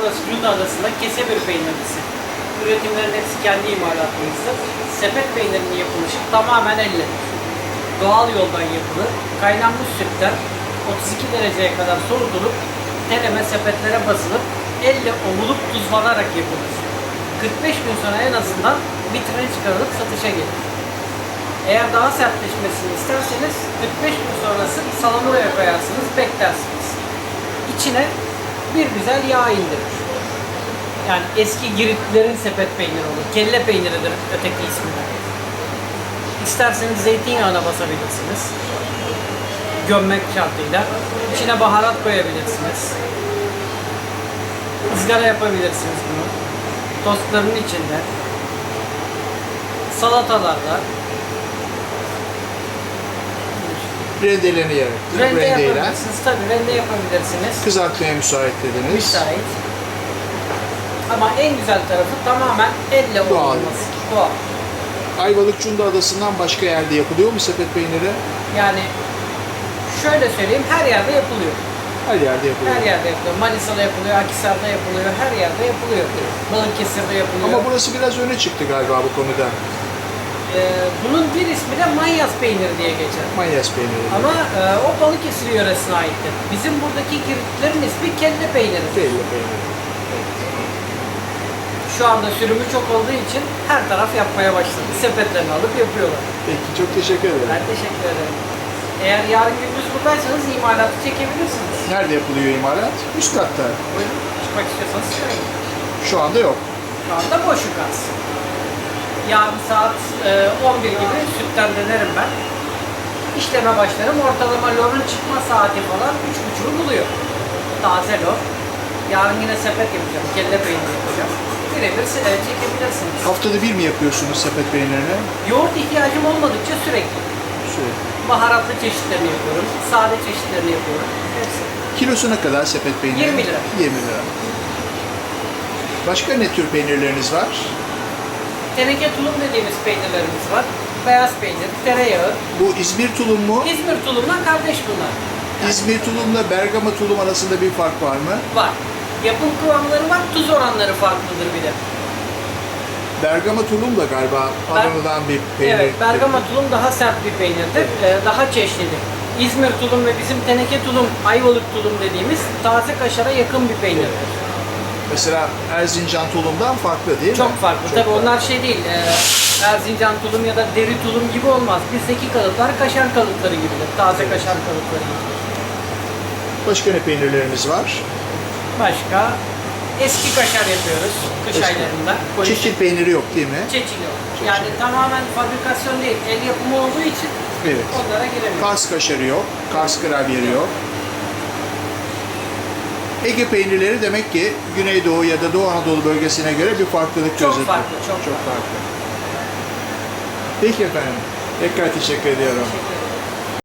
burası Cunda Adası'nda Kesebir peynirlisi. Üretimlerin hepsi kendi imalatımızdır. Sepet peynirinin yapılışı tamamen elle. Doğal yoldan yapılır. Kaynanmış sütler 32 dereceye kadar soğutulup teleme sepetlere basılıp elle ovulup tuzlanarak yapılır. 45 gün sonra en azından vitrine çıkarılıp satışa gelir. Eğer daha sertleşmesini isterseniz 45 gün sonrası salamuraya koyarsınız, beklersiniz. İçine bir güzel yağ indirir. Yani eski Giritlilerin sepet peyniri olur. Kelle peyniridir öteki ismi de. İsterseniz zeytinyağına basabilirsiniz. Gömmek şartıyla. İçine baharat koyabilirsiniz. Izgara yapabilirsiniz bunu. Tostların içinde. Salatalarda. Rendeleneyerek. Rende Rendeyle. yapabilirsiniz. Tabii rende yapabilirsiniz. Kızartmaya müsait dediniz. Müsait. Ama en güzel tarafı tamamen elle Doğal. olması. Doğal. Ayvalık Cunda Adası'ndan başka yerde yapılıyor mu sepet peyniri? Yani şöyle söyleyeyim her yerde yapılıyor. Her yerde yapılıyor. Her yerde yapılıyor. Manisa'da yapılıyor, Akhisar'da yapılıyor, her yerde yapılıyor. Balıkesir'de yapılıyor. Ama burası biraz öne çıktı galiba bu konuda. Ee, bunun bir ismi de Manyas peyniri diye geçer. Manyas peyniri. Ama e, o Balıkesir yöresine aittir. Bizim buradaki Giritlilerin ismi kelle peyniri. Kelle peyniri. Şu anda sürümü çok olduğu için her taraf yapmaya başladı. Sepetlerini alıp yapıyorlar. Peki çok teşekkür ederim. Ben teşekkür ederim. Eğer yarın gündüz buradaysanız imalatı çekebilirsiniz. Nerede yapılıyor imalat? Üst katta. Buyurun. Çıkmak istiyorsanız. Şu anda yok. Şu anda boşluk az. Yarın saat e, 11 gibi sütten dönerim ben. İşleme başlarım. Ortalama lorun çıkma saati falan 3.30'u buluyor. Taze lor. Yarın yine sepet yapacağım. Kelle peyniri yapacağım. Birebir e, çekebilirsiniz. Haftada bir mi yapıyorsunuz sepet peynirini? Yoğurt ihtiyacım olmadıkça sürekli. Sürekli. Baharatlı çeşitlerini yapıyorum. Sade çeşitlerini yapıyorum. Hepsi. Kilosu ne kadar sepet peyniri? 20 lira. 20 lira. Başka ne tür peynirleriniz var? Teneke tulum dediğimiz peynirlerimiz var. Beyaz peynir, tereyağı. Bu İzmir tulum mu? İzmir tulumla kardeş bunlar. İzmir tulumla Bergama tulum arasında bir fark var mı? Var. Yapım kıvamları var, tuz oranları farklıdır bir de. Bergama tulum da galiba Ber- aranılan bir peynir. Evet, Bergama tulum daha sert bir peynirdir, ee, daha çeşnidir. İzmir tulum ve bizim teneke tulum, Ayvalık tulum dediğimiz taze kaşara yakın bir peynirdir. Mesela Erzincan tulumdan farklı değil mi? Çok farklı. Çok Tabii farklı. onlar şey değil, e, Erzincan tulum ya da deri tulum gibi olmaz. Bizdeki kalıplar kaşar kalıpları gibidir, taze kaşar kalıpları gibidir. Başka ne peynirlerimiz var? Başka eski kaşar yapıyoruz kış Eski. aylarında. Koyu Çeçil peyniri yok değil mi? Çeçili o. Yani tamamen fabrikasyon değil, el yapımı olduğu için Evet. onlara giremiyoruz. Kars kaşarı yok, Kars gravyeri yok. Ege peynirleri demek ki Güneydoğu ya da Doğu Anadolu bölgesine göre bir farklılık Çok gözetiyor. farklı, çok çok farklı. Peki efendim. Tekrar teşekkür ediyorum. Teşekkür ederim.